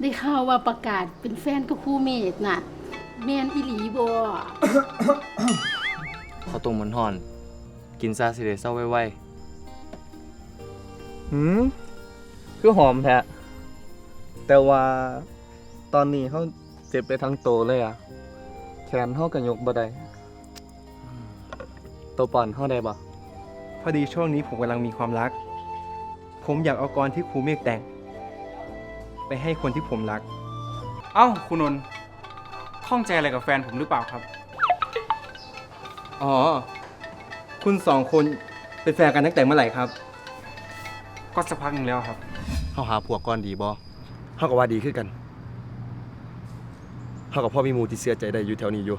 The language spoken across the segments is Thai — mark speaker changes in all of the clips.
Speaker 1: ได้ข่าวว่าประกาศเป็นแฟนกับครูเมธน่ะ แม่นอีหลีบ่
Speaker 2: เขาวต้มมันห่อน กินซาสิเดเศร้าไว้
Speaker 3: หืมคือหอมแท้แต่ว่าตอนนี้เขาเจ็บไปทั้งโตวเลยอะ แขนเขากันยกบ่ได้ตัวป่อนเขาได้บ่
Speaker 4: พอดีช่วงนี้ผมกำลังมีความรัก ผมอยากเอากรที่ครูเมฆแต่ง ไปให้คนที่ผมรัก
Speaker 5: เอ้า คุณนนท์ข้องใจอะไรกับแฟนผมหรือเปล่าครับ
Speaker 4: อ๋อ คุณสองคนเป็นแฟนกันตั้งแต่เมื่อไหร่ครับ
Speaker 5: ก็สักพักหนึ่งแล้วครับ
Speaker 6: เฮาหาผัวก่อนดีบ่เฮาก็ว่าดีคือกันเฮากับพ่อมีหมู่ที่เสียใจได้อยู่แถวนี้อยู่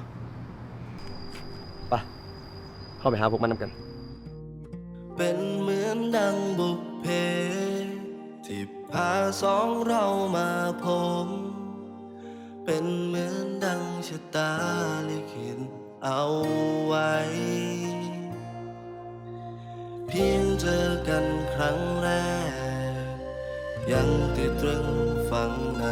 Speaker 6: ไปะเข้าไปหาพวกมันนำกัน
Speaker 7: เป็นเหมือนดังบุพเพที่ พาสองเรามาพบเป็นเหมือนดังชะตาลิขิตเอาไว้ เพียงเจอกันครั้งแรก ยังติดตรึงฝังใน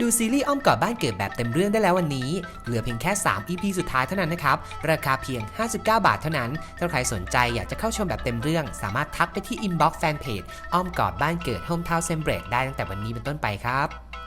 Speaker 8: ดูซีรีส์อ้อมกอดบ้านเกิดแบบเต็มเรื่องได้แล้ววันนี้ เหลือเพียงแค่ 3 EP สุดท้ายเท่านั้นนะครับ ราคาเพียง 59 บาทเท่านั้น ถ้าใครสนใจอยากจะเข้าชมแบบเต็มเรื่อง สามารถทักไปที่อินบ็อกซ์แฟนเพจอ้อมกอดบ้านเกิด Hometown Celebrate ได้ตั้งแต่วันนี้เป็นต้นไปครับ